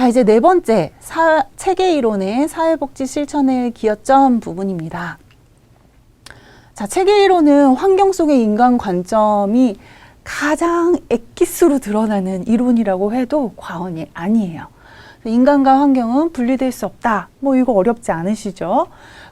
자, 이제 네 번째 사, 체계 이론의 사회복지 실천의 기여점 부분입니다. 자, 체계 이론은 환경 속의 인간 관점이 가장 엑기스로 드러나는 이론이라고 해도 과언이 아니에요. 인간과 환경은 분리될 수 없다. 뭐 이거 어렵지 않으시죠?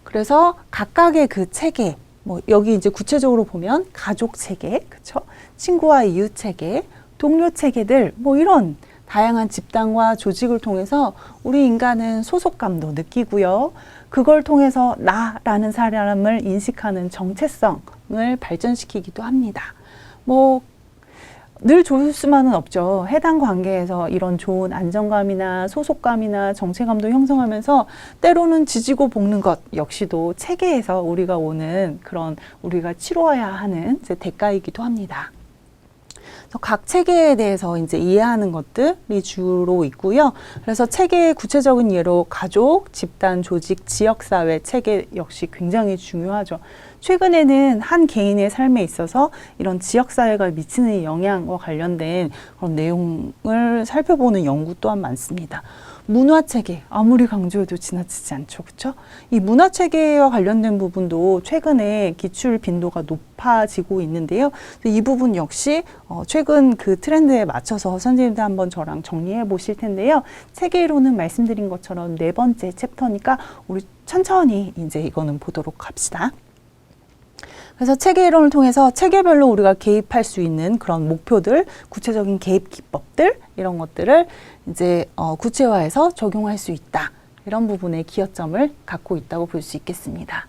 그래서 각각의 그 체계, 뭐 여기 이제 구체적으로 보면 가족 체계, 그쵸? 친구와 이웃 체계, 동료 체계들, 뭐 이런 다양한 집단과 조직을 통해서 우리 인간은 소속감도 느끼고요. 그걸 통해서 나라는 사람을 인식하는 정체성을 발전시키기도 합니다. 뭐, 늘 좋을 수만은 없죠. 해당 관계에서 이런 좋은 안정감이나 소속감이나 정체감도 형성하면서 때로는 지지고 볶는 것 역시도 체계에서 우리가 오는 그런 우리가 치러야 하는 대가이기도 합니다. 각 체계에 대해서 이제 이해하는 것들이 주로 있고요. 그래서 체계의 구체적인 예로 가족, 집단, 조직, 지역 사회 체계 역시 굉장히 중요하죠. 최근에는 한 개인의 삶에 있어서 이런 지역 사회가 미치는 영향과 관련된 그런 내용을 살펴보는 연구 또한 많습니다. 문화 체계 아무리 강조해도 지나치지 않죠, 그렇죠? 이 문화 체계와 관련된 부분도 최근에 기출 빈도가 높아지고 있는데요. 이 부분 역시 어, 최근 그 트렌드에 맞춰서 선생님들 한번 저랑 정리해 보실 텐데요. 체계로는 말씀드린 것처럼 네 번째 챕터니까 우리 천천히 이제 이거는 보도록 합시다. 그래서 체계 이론을 통해서 체계별로 우리가 개입할 수 있는 그런 목표들, 구체적인 개입 기법들 이런 것들을 이제 어, 구체화해서 적용할 수 있다. 이런 부분에 기여점을 갖고 있다고 볼 수 있겠습니다.